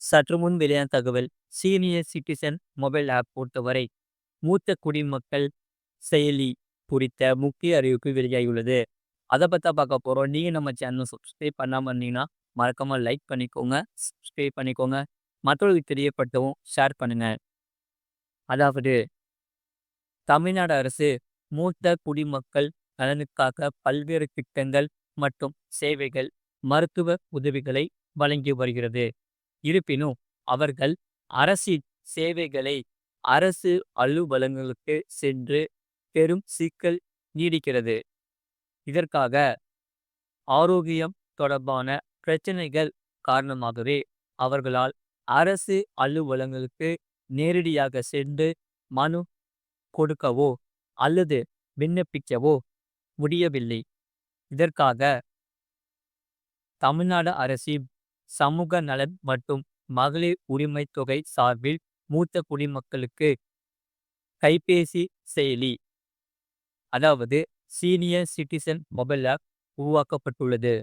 சற்று முன் வெளியான தகவல் சீனியர் சிட்டிசன் மொபைல் ஆப் பொறுத்தவரை மூத்த குடிமக்கள் செயலி குறித்த முக்கிய அறிவிப்பு வெளியாகியுள்ளது. அதை பற்றி பார்க்க போகிறோம் நீங்கள் நம்ம சேனல் சப்ஸ்கிரைப் பண்ணாமல் இருந்தீங்கன்னா மறக்காமல் லைக் பண்ணிக்கோங்க சப்ஸ்கிரைப் பண்ணிக்கோங்க. மற்றவர்களுக்கு தெரியப்பட்டவும் ஷேர் பண்ணுங்க. அதாவது தமிழ்நாடு அரசு மூத்த குடிமக்கள் நலனுக்காக பல்வேறு திட்டங்கள் மற்றும் சேவைகள் மருத்துவ உதவிகளை வழங்கி வருகிறது. இருப்பினும் அவர்கள் அரசின் சேவைகளை அரசு அலுவலகங்களுக்கு சென்று பெரும் சிக்கல் நீடிக்கிறது. இதற்காக ஆரோக்கியம் தொடர்பான பிரச்சனைகள் காரணமாகவே அவர்களால் அரசு அலுவலகங்களுக்கு நேரடியாக சென்று மனு கொடுக்கவோ அல்லது விண்ணப்பிக்கவோ முடியவில்லை. இதற்காக தமிழ்நாடு அரசின் சமூக நலன் மற்றும் மகளிர் உரிமை தொகை சார்பில் மூத்த குடிமக்களுக்கு கைபேசி செயலி அதாவது சீனியர் சிட்டிசன் மொபைல் ஆப் உருவாக்கப்பட்டுள்ளது.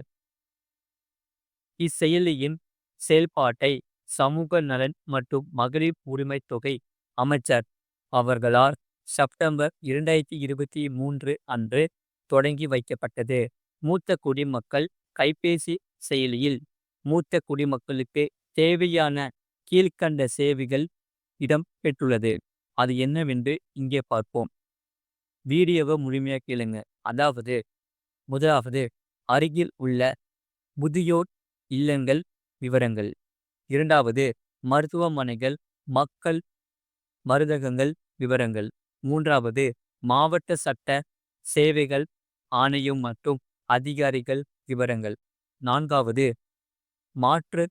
இச்செயலியின் செயல்பாட்டை சமூக நலன் மற்றும் மகளிர் உரிமை தொகை அமைச்சர் அவர்களால் செப்டம்பர் இரண்டாயிரத்தி இருபத்தி மூன்று அன்று தொடங்கி வைக்கப்பட்டது. மூத்த குடிமக்கள் கைபேசி செயலியில் மூத்த குடிமக்களுக்கு தேவையான கீழ்கண்ட சேவைகள் இடம் பெற்றுள்ளது. அது என்னவென்று இங்கே பார்ப்போம். வீடியோவை முழுமையாக கேளுங்க. அதாவது முதலாவது அருகில் உள்ள முதியோர் இல்லங்கள் விவரங்கள். இரண்டாவது மருத்துவமனைகள் மக்கள் மருந்தகங்கள் விவரங்கள். மூன்றாவது மாவட்ட சட்ட சேவைகள் ஆணையம் மற்றும் அதிகாரிகள் விவரங்கள். நான்காவது மாற்று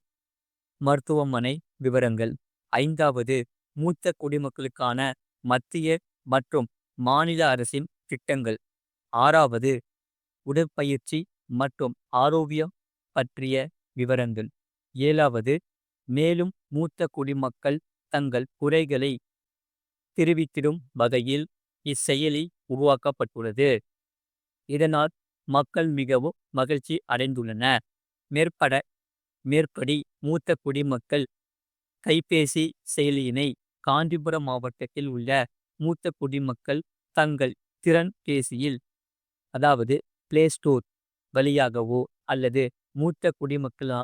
மருத்துவமனை விவரங்கள். ஐந்தாவது மூத்த குடிமக்களுக்கான மத்திய மற்றும் மாநில அரசின் திட்டங்கள். ஆறாவது உடற்பயிற்சி மற்றும் ஆரோக்கியம் பற்றிய விவரங்கள். ஏழாவது மேலும் மூத்த குடிமக்கள் தங்கள் குறைகளை தெரிவித்திடும் வகையில் இச்செயலி உருவாக்கப்பட்டுள்ளது. இதனால் மக்கள் மிகவும் மகிழ்ச்சி அடைந்துள்ளனர். மேற்பட மேற்படி மூத்த குடிமக்கள் கைபேசி செயலியினை காஞ்சிபுரம் மாவட்டத்தில் உள்ள மூத்த குடிமக்கள் தங்கள் திறன் பேசியில் அதாவது பிளே ஸ்டோர் வழியாகவோ அல்லது மூத்த குடிமக்களா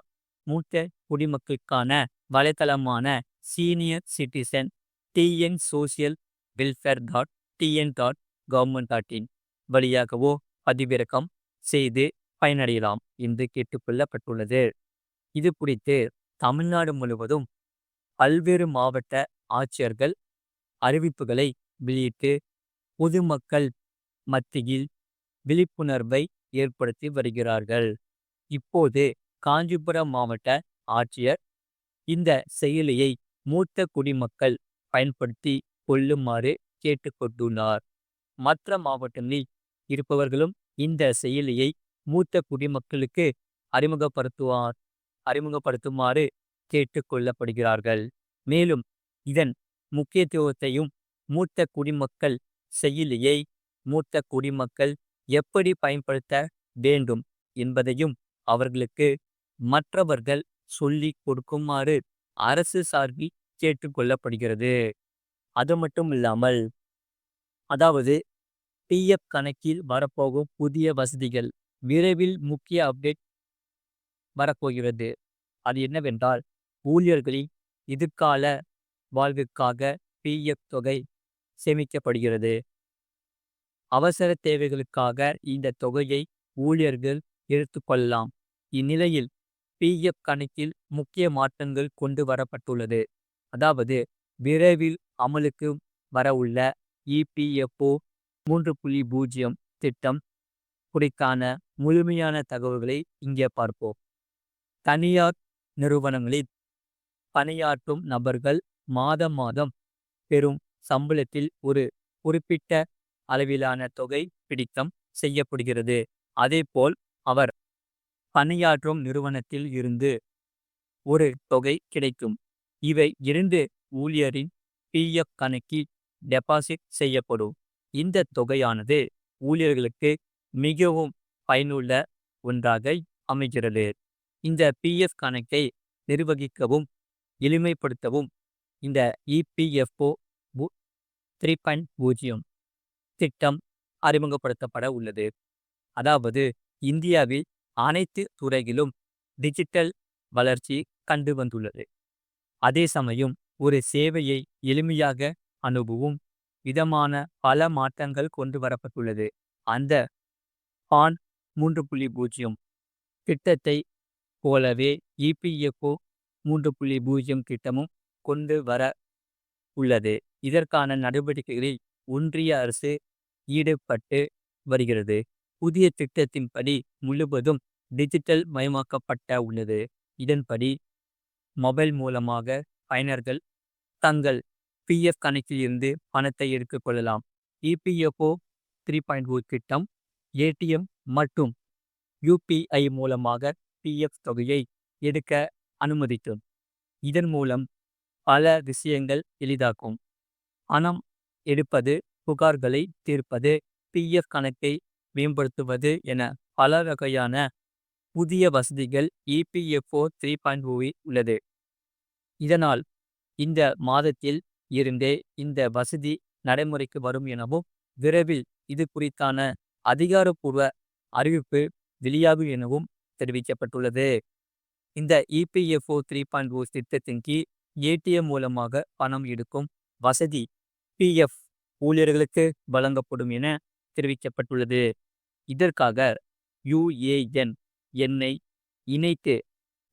மூத்த குடிமக்களுக்கான வலைத்தளமான senior citizen TN social welfare dot TN dot government dot in வழியாகவோ பதிவிறக்கம் செய்து பயனடையலாம் என்று கேட்டுக்கொள்ளப்பட்டுள்ளது இது குறித்து தமிழ்நாடு முழுவதும் பல்வேறு மாவட்ட ஆட்சியர்கள் அறிவிப்புகளை வெளியிட்டு பொதுமக்கள் மத்தியில் விழிப்புணர்வை ஏற்படுத்தி வருகிறார்கள். இப்போது காஞ்சிபுரம் மாவட்ட ஆட்சியர் இந்த செயலியை மூத்த குடிமக்கள் பயன்படுத்தி கொள்ளுமாறு கேட்டுக்கொண்டுள்ளார். மற்ற மாவட்டங்களில் இருப்பவர்களும் இந்த செயலியை மூத்த குடிமக்களுக்கு அறிமுகப்படுத்துவார். அறிமுகப்படுத்துமாறு கேட்டுக்கொள்ளப்படுகிறார்கள் மேலும் இதன் முக்கியத்துவத்தையும் மூத்த குடிமக்கள் செயலியை மூத்த குடிமக்கள் எப்படி பயன்படுத்த வேண்டும் என்பதையும் அவர்களுக்கு மற்றவர்கள் சொல்லிக் கொடுக்குமாறு அரசு சார்பில் கேட்டுக்கொள்ளப்படுகிறது அது மட்டும் இல்லாமல் அதாவது பிஎஃப் கணக்கில் வரப்போகும் புதிய வசதிகள் விரைவில் முக்கிய அப்டேட் வரப்போகிறது. அது என்னவென்றால் ஊழியர்களின் எதிர்கால வாழ்வுக்காக பிஎஃப் தொகை சேமிக்கப்படுகிறது. அவசர தேவைகளுக்காக இந்த தொகையை ஊழியர்கள் எடுத்துக்கொள்ளலாம் இந்நிலையில் பிஎஃப் கணக்கில் முக்கிய மாற்றங்கள் கொண்டு வரப்பட்டுள்ளது. அதாவது விரைவில் அமலுக்கு வரவுள்ள இபிஎஃப்ஓ மூன்று புள்ளி பூஜ்ஜியம் திட்டம் குறிக்கான முழுமையான தகவல்களை இங்கே பார்ப்போம். தனியார் நிறுவனங்களில் பணியாற்றும் நபர்கள் மாதம் மாதம் பெறும் சம்பளத்தில் ஒரு குறிப்பிட்ட அளவிலான தொகை பிடித்தம் செய்யப்படுகிறது. அதேபோல் அவர் பணியாற்றும் நிறுவனத்தில் இருந்து ஒரு தொகை கிடைக்கும். இவை இரண்டு ஊழியரின் பிஎஃப் கணக்கில் டெபாசிட் செய்யப்படும். இந்த தொகையானது ஊழியர்களுக்கு மிகவும் பயனுள்ள ஒன்றாக அமைகிறது. இந்த பிஎஃப் கணக்கை நிர்வகிக்கவும் எளிமைப்படுத்தவும் இந்த இபிஎஃப்ஓ த்ரீ பாயிண்ட் பூஜ்ஜியம் திட்டம் அறிமுகப்படுத்தப்பட உள்ளது. அதாவது இந்தியாவில் அனைத்து துறையிலும் டிஜிட்டல் வளர்ச்சி கண்டு வந்துள்ளது. அதே சமயம் ஒரு சேவையை எளிமையாக அனுபவும் விதமான பல மாற்றங்கள் கொண்டு வரப்பட்டுள்ளது. அந்த பான் மூன்று புள்ளி பூஜ்ஜியம் திட்டத்தை போலவே இபிஎஃப்ஓ மூன்று புள்ளி பூஜ்ஜியம் திட்டமும் கொண்டு வர உள்ளது. இதற்கான நடவடிக்கைகளில் ஒன்றிய அரசு ஈடுபட்டு வருகிறது. புதிய திட்டத்தின்படி முழுவதும் டிஜிட்டல் மயமாக்கப்பட்ட உள்ளது. இதன்படி மொபைல் மூலமாக பயனர்கள் தங்கள் பிஎஃப் கணக்கில் இருந்து பணத்தை எடுத்துக்கொள்ளலாம் இபிஎஃப்ஓ த்ரீ பாயிண்ட் ஓ திட்டம் ஏடிஎம் மற்றும் யூபிஐ மூலமாக பிஎஃப் தொகையை எடுக்க அனுமதிக்கும் இதன் மூலம் பல விஷயங்கள் எளிதாக்கும் பணம் எடுப்பது புகார்களை தீர்ப்பது பிஎஃப் கணக்கை மேம்படுத்துவது என பல வகையான புதிய வசதிகள் இபிஎஃப்ஓ த்ரீ பாயிண்ட் ஓவில் உள்ளது. இதனால் இந்த மாதத்தில் இருந்தே இந்த வசதி நடைமுறைக்கு வரும் எனவும் விரைவில் இது குறித்தான அதிகாரப்பூர்வ அறிவிப்பு வெளியாகும் எனவும் தெரிவிக்கப்பட்டுள்ளது. இந்த இபிஎஃப்ஓ த்ரீ பாயிண்ட் ஓ திட்டத்தின் கீழ் ஏடிஎம் மூலமாக பணம் எடுக்கும் வசதி பிஎஃப் ஊழியர்களுக்கு வழங்கப்படும் என தெரிவிக்கப்பட்டுள்ளது. இதற்காக யுஏஎன் எண்ணை இணைத்து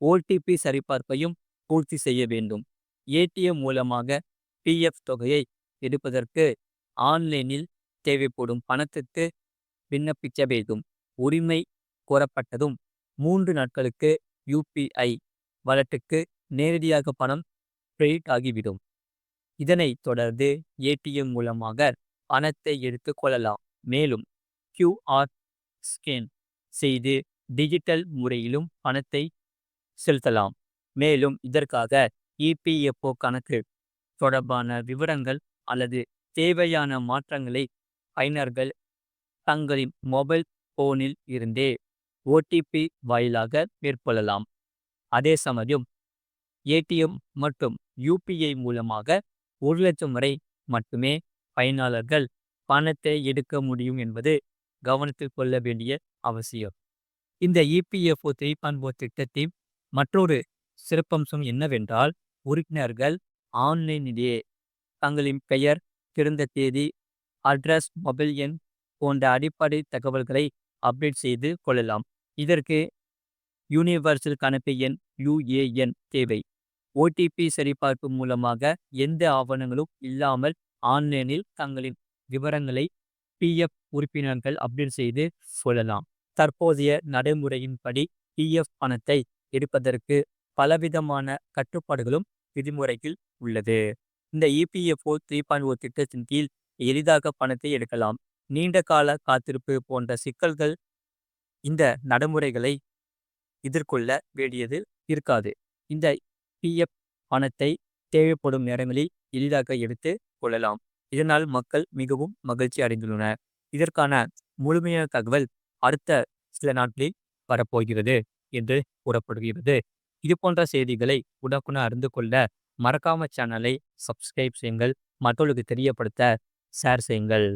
ஓடிபி சரிபார்ப்பையும் பூர்த்தி செய்ய வேண்டும். ஏடிஎம் மூலமாக பிஎஃப் தொகையை எடுப்பதற்கு ஆன்லைனில் தேவைப்படும் பணத்துக்கு விண்ணப்பிக்க வேண்டும். உரிமை கோரப்பட்டதும் மூன்று நாட்களுக்கு யூபிஐ வலட்டுக்கு நேரடியாக பணம் கிரெடிட் ஆகிவிடும். இதனைத் தொடர்ந்து ஏடிஎம் மூலமாக பணத்தை எடுத்து கொள்ளலாம். மேலும் கியூஆர் ஸ்கேன் செய்து டிஜிட்டல் முறையிலும் பணத்தை செலுத்தலாம். மேலும் இதற்காக இபிஎஃப்ஓ கணக்கு தொடர்பான விவரங்கள் அல்லது தேவையான மாற்றங்களை பயனர்கள் தங்களின் மொபைல் போனில் இருந்தே ஓடிபி வாயிலாக மேற்கொள்ளலாம். அதே சமயம் ஏடிஎம் மற்றும் யூபிஐ மூலமாக ஒரு லட்சம் வரை மட்டுமே பயனாளர்கள் பணத்தை எடுக்க முடியும் என்பது கவனத்தில் கொள்ள வேண்டிய அவசியம். இந்த இபிஎஃப்ஓ த்ரீ பாயிண்ட் திட்டத்தின் மற்றொரு சிறப்பம்சம் என்னவென்றால் உறுப்பினர்கள் ஆன்லைனிலேயே தங்களின் பெயர் பிறந்த தேதி அட்ரஸ் மொபைல் எண் போன்ற அடிப்படை தகவல்களை அப்டேட் செய்து கொள்ளலாம். இதற்கு யூனிவர்சல் கணக்கு எண் யுஏஎன் தேவை. ஓடிபி சரிபார்ப்பு மூலமாக எந்த ஆவணங்களும் இல்லாமல் ஆன்லைனில் தங்களின் விவரங்களை பிஎஃப் உறுப்பினர்கள் அப்டேட் செய்து கொள்ளலாம். தற்போதைய நடைமுறையின்படி பிஎஃப் பணத்தை எடுப்பதற்கு பலவிதமான கட்டுப்பாடுகளும் விதிமுறைகள் உள்ளது. இந்த இபிஎஃப்ஓ த்ரீ பாயிண்ட் ஓ திட்டத்தின் கீழ் எளிதாக பணத்தை எடுக்கலாம். நீண்ட கால காத்திருப்பு போன்ற சிக்கல்கள் இந்த நடைமுறைகளை எதிர்கொள்ள வேண்டியது இருக்காது. இந்த பிஎஃப் பணத்தை தேவைப்படும் நேரங்களில் எளிதாக எடுத்து கொள்ளலாம். இதனால் மக்கள் மிகவும் மகிழ்ச்சி அடைந்துள்ளனர். இதற்கான முழுமையான தகவல் அடுத்த சில நாட்களில் வரப்போகிறது என்று கூறப்படுகிறது. இது போன்ற செய்திகளை உடனுக்குடன் அறிந்து கொள்ள மறக்காம சேனலை சப்ஸ்கிரைப் செய்யுங்கள். மற்றவர்களுக்கு தெரியப்படுத்த ஷேர் செய்யுங்கள்.